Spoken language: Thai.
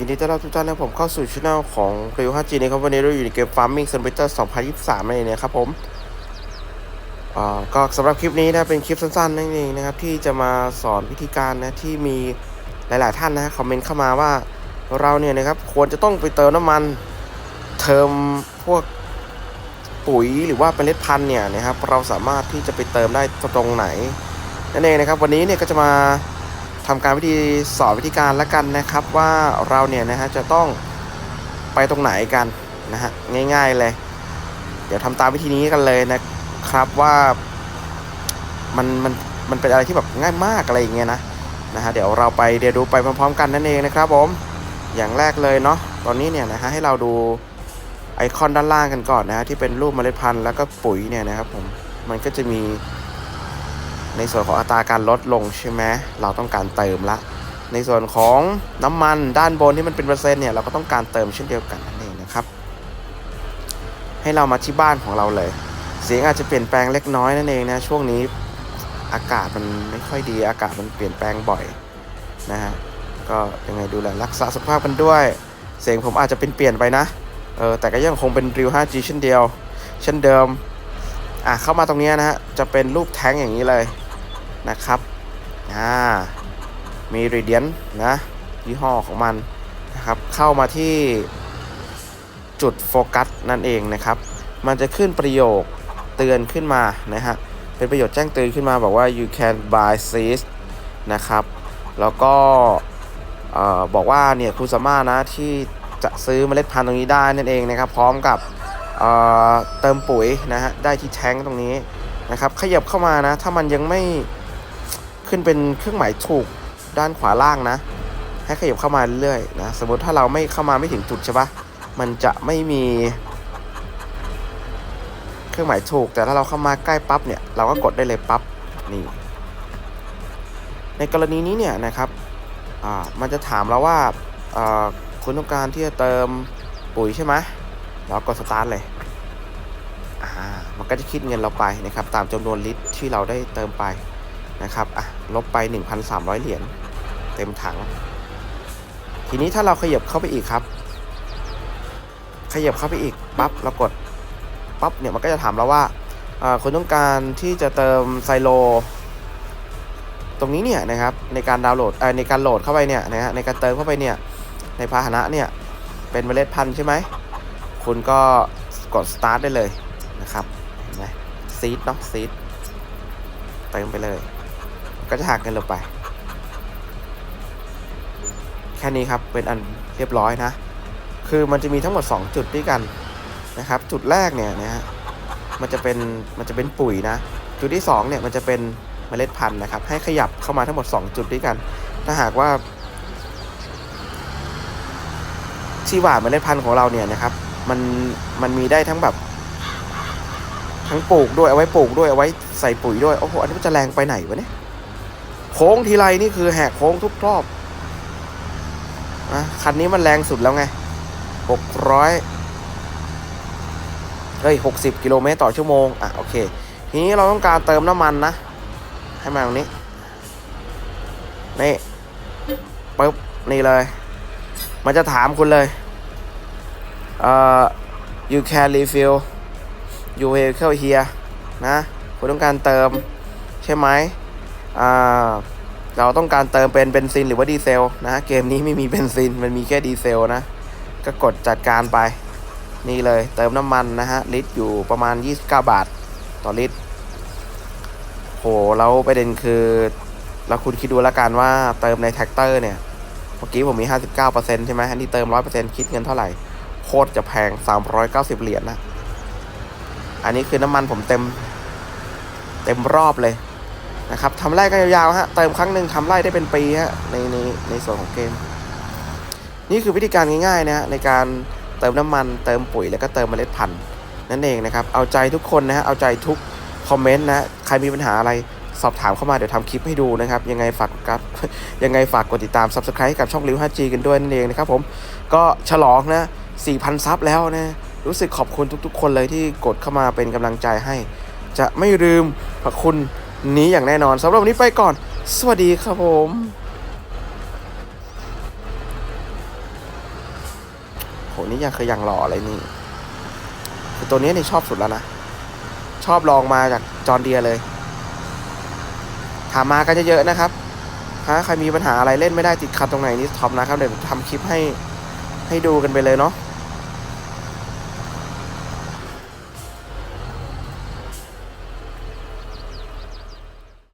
ยินดีต้อนรับทุกท่านนะครับผมเข้าสู่ช่องของเรียว 5G นะครับวันนี้เราอยู่ในเกม Farming Simulator 2023นั่นเองนะครับผมอ่าก็สำหรับคลิปนี้นะเป็นคลิปสั้นๆนั่นเองนะครับที่จะมาสอนวิธีการนะที่มีหลายๆท่านนะคอมเมนต์เข้ามาว่าเราเนี่ยนะครับควรจะต้องไปเติมน้ำมันเติมพวกปุ๋ยหรือว่าเป็นเล็ดพันเนี่ยนะครับเราสามารถที่จะไปเติมได้ตรงไหนนั่นเองนะครับวันนี้เนี่ยก็จะมา ทำการวิธีสอนวิธีการแล้วกันนะครับ ว่าเราเนี่ยนะฮะจะต้องไปตรงไหนกันนะฮะง่าย ๆเลย เดี๋ยวทำตามวิธีนี้กันเลยนะครับว่ามันมันมันเป็นอะไรที่แบบง่ายมากอะไรอย่างเงี้ยนะนะฮะเดี๋ยวเราไปเรียนรู้ไปพร้อมๆ กันนั่นเองนะครับผมอย่างแรกเลยเนาะตอนนี้เนี่ยนะฮะให้เราดูไอคอนด้านล่างกันก่อนนะฮะที่เป็นรูปเมล็ดพันธุ์แล้วก็ปุ๋ยเนี่ยนะครับผมมันก็จะมี ในส่วนของอัตราการลดลงใช่ไหมเราต้องการเติมละ ในส่วนของน้ำมันด้านบนที่มันเป็นเปอร์เซ็นต์เนี่ยเราก็ต้องการเติมเช่นเดียวกันนั่นเองนะครับ ให้เรามาที่บ้านของเราเลย เสียงอาจจะเปลี่ยนแปลงเล็กน้อยนั่นเองนะช่วงนี้อากาศมันไม่ค่อยดีอากาศมันเปลี่ยนแปลงบ่อยนะฮะก็ยังไงดูแลรักษาสุขภาพกันด้วย เสียงผมอาจจะเป็นเปลี่ยนไปนะเออแต่ก็ยังคงเป็นริว 5G เช่นเดียว เช่นเดิมอะเข้ามาตรงนี้นะฮะจะเป็นรูปแท้งอย่างนี้เลย นะครับอ่ามีรีเดียนนะยี่ห้อของมันนะครับ เข้ามาที่จุดโฟกัสนั่นเองนะครับ มันจะขึ้นประโยคเตือนขึ้นมานะฮะเป็นประโยชน์แจ้งเตือนขึ้นมาบอกว่า you can buy seeds นะครับ แล้วก็เอ่อบอกว่าเนี่ยคุณสามารถนะที่จะซื้อเมล็ดพันธุ์ตรงนี้ได้นั่นเองนะครับ พร้อมกับเอ่อเติมปุ๋ยนะฮะได้ที่แท้งตรงนี้นะครับ ขยับเข้ามานะ ถ้ามันยังไม่ ขึ้นเป็นเครื่องหมายถูกด้านขวาล่างนะ ให้ขยับเข้ามาเรื่อยๆนะ สมมติถ้าเราไม่เข้ามาไม่ถึงจุดใช่ปะมันจะไม่มี เครื่องหมายถูก แต่ถ้าเราเข้ามาใกล้ปั๊บเนี่ย เราก็กดได้เลยปั๊บ นี่ ในกรณีนี้เนี่ยนะครับอ่ามันจะถามเราว่าอ่าคุณต้องการที่จะเติมปุ๋ยใช่ไหมเรากดสตาร์ทเลยอ่ามันก็จะคิดเงินเราไปนะครับ ตามจำนวนลิตรที่เราได้เติมไป นะครับอะลบไป 1,300 เหรียญเต็มถัง ทีนี้ถ้าเราขยับเข้าไปอีกครับ ขยับเข้าไปอีกปั๊บเรากดปั๊บเนี่ยมันก็จะถามเราว่าคุณต้องการที่จะเติมไซโล ตรงนี้เนี่ยนะครับในการดาวน์โหลดในการโหลดเข้าไปเนี่ยนะฮะในการเติมเข้าไปเนี่ยในพาหนะเนี่ยเป็นเมล็ดพันธุ์ใช่ไหมคุณก็กด start ได้เลยนะครับเห็นไหมซีดเนาะซีดเติมไปเลย ก็จะหักเงินลงไป แค่นี้ครับเป็นอันเรียบร้อยนะ คือมันจะมีทั้งหมด 2 จุดด้วยกันนะครับ จุดแรกเนี่ยนะฮะมันจะเป็นมันจะเป็นปุ๋ยนะ จุดที่2เนี่ยมันจะเป็นเมล็ดพันธุ์นะครับ ให้ขยับเข้ามาทั้งหมด 2 จุดด้วยกัน ถ้าหากว่าที่หว่านเมล็ดพันธุ์ของเราเนี่ยนะครับ มันมันมีได้ทั้งแบบ ทั้งปลูกด้วยเอาไว้ปลูกด้วยเอาไว้ใส่ปุ๋ยด้วยโอ้โหอันนี้มันจะแรงไปไหนวะเนี่ย ค้งทีไรนี่คือแหกโค้งทุกรอบนะคันนี้มันแรงสุดแล้วไงหกร้อยเฮ้ยหกสิบกิโลเมตรต่อชั่วโมง อะ โอเค ทีนี้เราต้องการเติมน้ำมันนะ ให้มาตรงนี้ นี่ปึ๊บ นี่เลย มันจะถามคุณเลย เอ่อ you can refill you vehicle here นะ คุณต้องการเติมใช่ไหม เราต้องการเติมเป็นเบนซินหรือว่าดีเซลนะ เกมนี้ไม่มีเบนซิน มันมีแค่ดีเซลนะ ก็กดจัดการไป นี่เลยเติมน้ำมันนะฮะ ลิตรอยู่ประมาณ 29 บาท ต่อลิตร โห แล้วประเด็นคือแล้วคุณคิดดูแล้วกันว่าเติมในแท็กเตอร์เนี่ย เมื่อกี้ผมมี 59%ใช่ไหมอันนี้เติม 100%คิดเงินเท่าไหร่ โคตรจะแพง 390 เหรียญนะ อันนี้คือน้ำมันผมเต็ม เต็มรอบเลย นะครับทำไร่ก็ยาวๆฮะเติมครั้งหนึ่งทำไร่ได้เป็นปีฮะในในในส่วนของเกม นี่คือวิธีการง่ายๆนะฮะในการเติมน้ำมันเติมปุ๋ยแล้วก็เติมเมล็ดพันธุ์นั่นเองนะครับเอาใจทุกคนนะฮะเอาใจทุกคอมเมนต์นะใครมีปัญหาอะไรสอบถามเข้ามาเดี๋ยวทำคลิปให้ดูนะครับ ยังไงฝากกับยังไงฝากกดติดตาม subscribe ให้กับช่องริว 5G กันด้วยนั่นเองนะครับผมก็ฉลองนะ 4,000 ซับแล้วนะ รู้สึกขอบคุณทุกๆ คนเลยที่กดเข้ามาเป็นกำลังใจให้ จะไม่ลืมพระคุณ นี้อย่างแน่นอนสำหรับวันนี้ไปก่อน สวัสดีครับผมโหนี่ยังเคือย่างหล่อเลยนี่คือตัวนี้นี่ชอบสุดแล้วนะ ชอบลองมาจากจอร์เดียเลยถามมากันเยอะๆนะครับถ้าใครมีปัญหาอะไรเล่นไม่ได้ติดขัดตรงไหนนี่ท็อปนะครับเดี๋ยวทำคลิปให้ให้ดูกันไปเลยเนาะ